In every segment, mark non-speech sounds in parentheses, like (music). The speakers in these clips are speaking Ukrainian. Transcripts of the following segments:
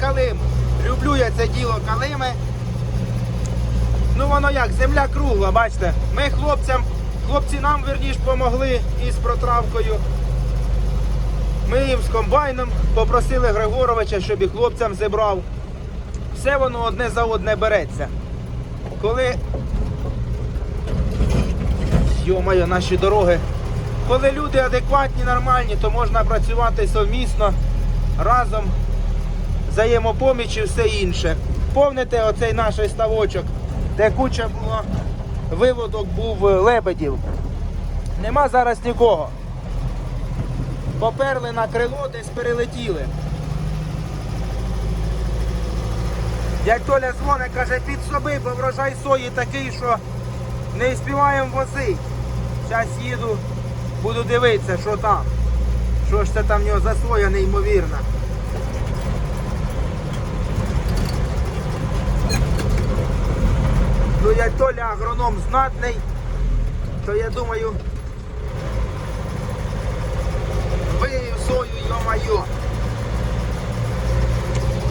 калим. Люблю я це діло калими. Ну воно як, земля кругла, бачите. Ми хлопцям, хлопці нам верніш помогли із протравкою. Ми їм з комбайном попросили Григоровича, щоб і хлопцям зібрав. Все воно одне за одне береться. Коли. Йо-моє, наші дороги. Коли люди адекватні, нормальні, то можна працювати совмісно, разом, взаємопоміч і все інше. Помните оцей наш ставочок, де куча було, виводок був е, лебедів. Нема зараз нікого. Поперли на крило, десь перелетіли. Як Толя дзвонить, каже, під соби, бо врожай сої такий, що не співаємо возити. Зараз їду, буду дивитися, що там. Що ж це там в нього за соя неймовірна. Ну як Агроном знатний, то я думаю, виїв сою, йо-майо.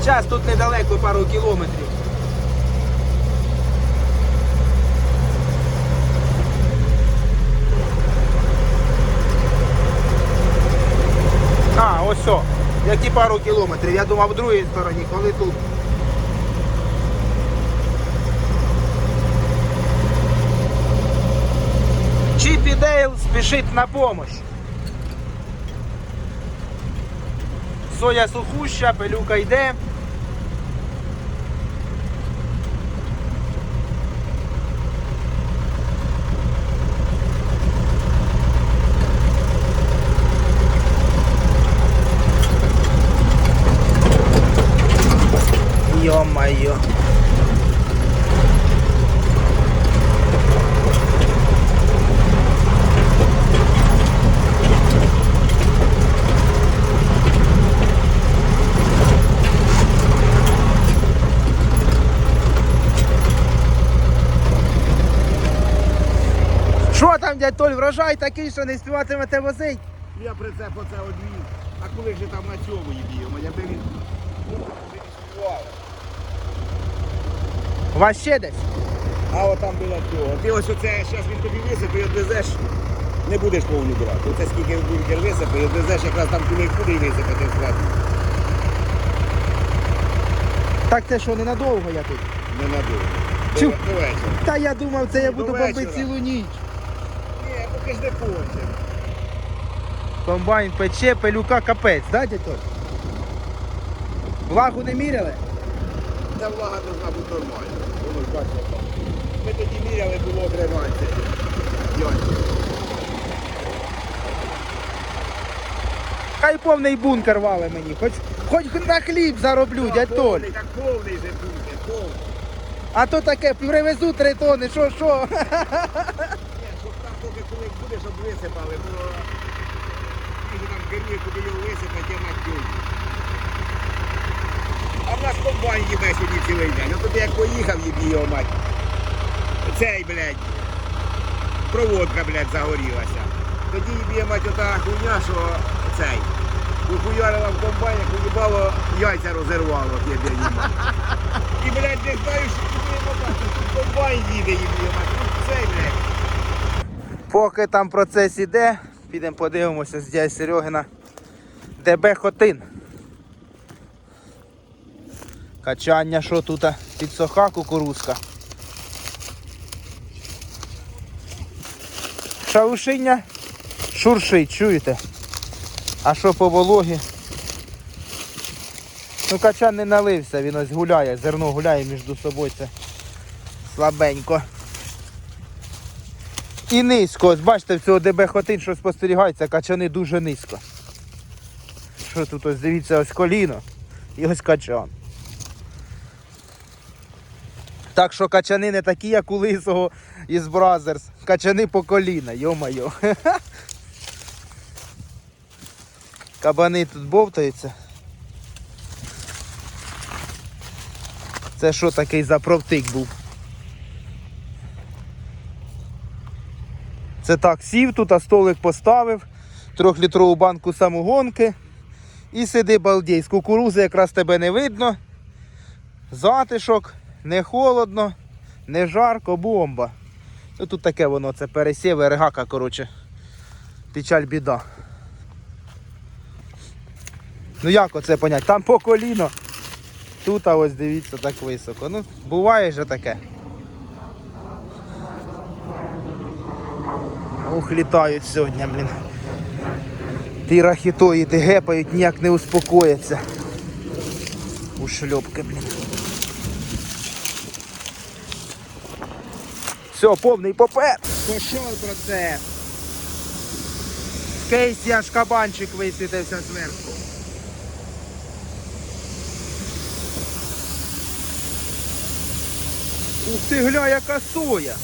Час тут недалеко пару кілометрів. А, ось о. Які пару кілометрів. Я думав в другій стороні, коли тут. Спішить на помощь. Соя сухуща, пилюка йде. Ё-моё. Там, дядь Толь, врожай такий, що не співатимете возить? Я прицеп оце одвів. А коли ж там на цьому їдіємо, він ну, вже не співав. У вас ще десь? А от там біля цього. Ти ось оце, зараз він тобі висипе і відвезеш, не будеш повню брати. Оце скільки бункер висипе, і відвезеш якраз там куди куди і висипати зверху. Так це що, ненадовго я тут? Не надовго. До, Чу. до вечора. Та я думав, це я буду вечора. бомбити цілу ніч. Поки ж не конче. Комбайн пече, пилюка капець, да, дядь Толь? Влагу не міряли? Та влага должна бути нормальна. Воно ж бачите. Ми тоді міряли, було 13. Йонь. Хай повний бункер вали мені, хоч, хоч на хліб зароблю, дядь Толь. Повний, Так повний же бункер, повний. А то таке, привезу три тони, що, що? Поки коли буде, щоб висипали, бо він там керує, куди його висипати, я на тюль. А в нас комбайн їбе сьогодні цілий день. От тоді як поїхав, їб його мать. Цей, блядь, проводка, блядь, загорілася. Тоді їб'є мать ота хуйня, що цей. Ухуярила в комбайні, уїбало, яйця розірвало, їб'є їбать. І, блядь, не знаю, що його мать. Тут комбайн їде, їб'є мать. Тут цей, блядь. Поки там процес іде, підемо подивимося з дядь Серегина. ДБ Хотин. Качання, що тут підсоха кукурузка. Шаушиння шуршить, чуєте? А що по вологі? Ну качан не налився, він ось гуляє, зерно гуляє між собою, це слабенько. І низько, ось бачите, в цього ДБ хотин, що спостерігається, качани дуже низько. Що тут ось дивіться, ось коліно і ось качан. Так що качани не такі, як у лисого із Бразерс. Качани по коліна, йо-майо. (laughs) Кабани тут бовтаються. Це що такий за провтик був? Це так, сів тут, а столик поставив, трьохлітрову банку самогонки І сиди балдій. З кукурузи якраз тебе не видно. Затишок, не холодно, не жарко, бомба. Ну тут таке воно, це пересів, регака, коротше. Печаль біда. Ну як оце понять? Там по коліно. Тут а ось дивіться так високо. Ну, буває же таке. Ух, літають сьогодні, блін. Ті рахітоїди гепають, ніяк не успокояться. У шльопки, блін. Все, повний попер. Пішов процес. В кейсі аж кабанчик висвітився зверху. Ух ти гля, яка соя.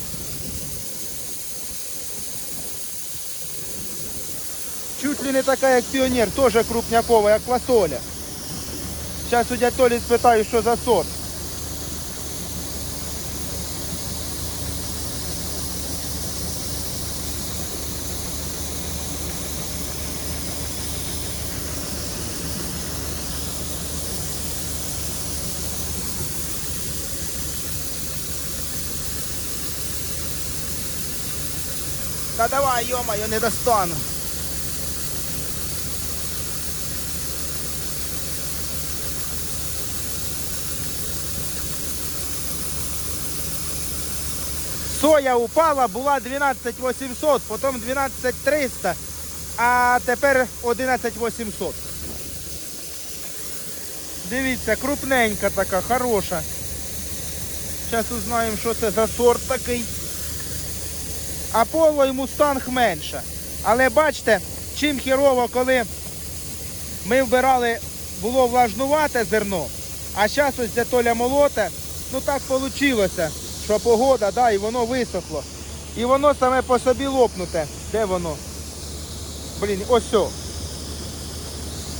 Чуть ли не така, як піонер, теж крупнякова, як квасоля. Зараз у дядь Толі спитаю, що за сорт. Та давай, йо-моє, не достану. Соя упала, була 12 800, потім 12 300, а тепер 11 800. Дивіться, крупненька така, хороша. Зараз узнаємо, що це за сорт такий. Аполло і мустанг менше. Але бачите, чим хірово, коли ми вбирали, було влажнувате зерно, а зараз ось де Толя молоте, ну так вийшло, що погода, да, і воно висохло. І воно саме по собі лопнуте. Де воно? Блін, ось о.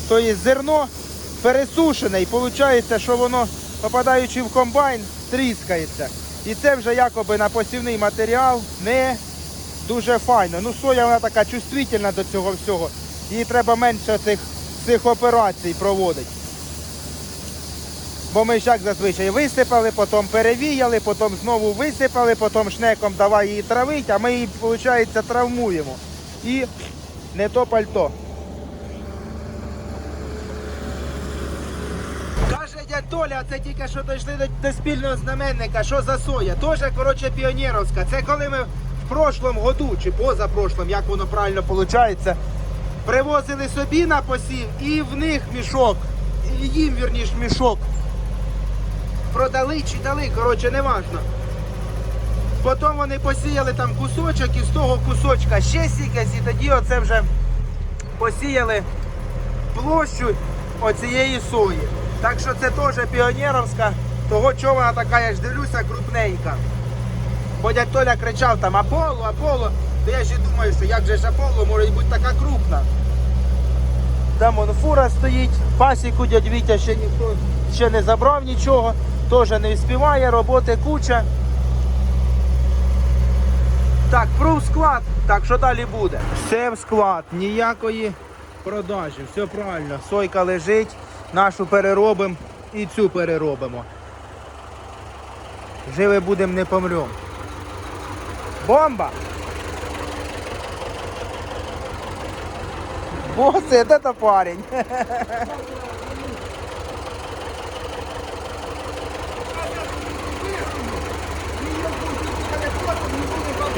Тобто зерно пересушене і виходить, що воно, попадаючи в комбайн, тріскається. І це вже якоби на посівний матеріал не дуже файно. Ну соя вона така чувствительна до цього всього. Їй треба менше цих, цих операцій проводити. Бо ми як зазвичай висипали, потім перевіяли, потім знову висипали, потім шнеком давай її травить, а ми її, виходить, травмуємо. І не то пальто. Каже дядь Толя, це тільки що дійшли до, до спільного знаменника, що за соя. Тоже, коротше, піонерівська. Це коли ми в прошлому году, чи позапрошлом, як воно правильно виходить, привозили собі на посів і в них мішок, і їм вірніш мішок. Продали чи дали, коротше, не важно. Потім вони посіяли там кусочок і з того кусочка ще сікась, і тоді оце вже посіяли площу оцієї сої. Так що це теж піонерівська, того чого така, я ж дивлюся, крупненька. Бо дядь Толя кричав там Аполло, Аполло, то я ще думаю, що як же ж Аполло може бути така крупна. Там вон фура стоїть, пасіку дядь Вітя ще ніхто ще не забрав нічого, теж не вспіває, роботи куча. Так, про склад. Так, що далі буде? Все в склад, ніякої продажі, все правильно. Сойка лежить, нашу переробимо і цю переробимо. Живе будемо, не помремо. Бомба! Босс, это парень. (laughs)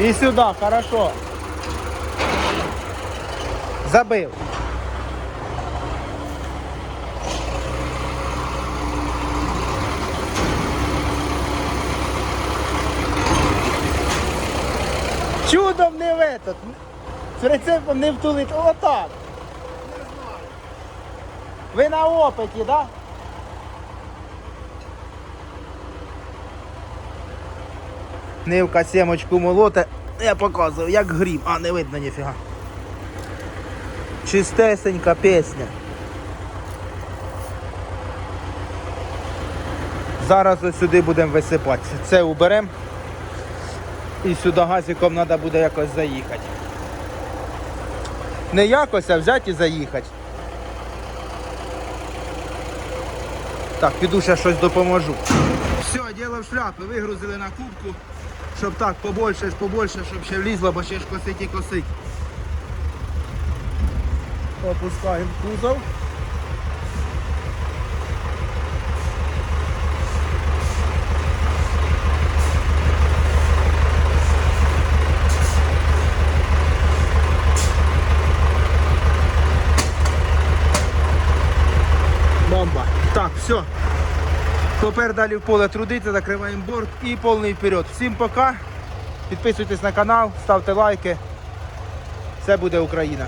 И сюда, хорошо. Забыл. Чудом не в этот. З рецептом не втулить. Отак. Ви на опиті, так? Да? Нивка сімочку молоте. Я показував, як гріб. А, не видно ніфіга. Чистесенька пісня. Зараз ось сюди будемо висипати. Це уберемо. І сюди газиком треба буде якось заїхати. Не якось, а взяти і заїхати. Так, піду ще щось допоможу. Все, діло в шляпи, вигрузили на кубку, щоб так побольше, побольше, щоб ще влізло, бо ще ж косить і косить. Опускаємо кузов. Бомба. Так, все. Тепер далі в поле трудити, закриваємо борт і повний вперед. Всім пока. Підписуйтесь на канал, ставте лайки. Все буде Україна.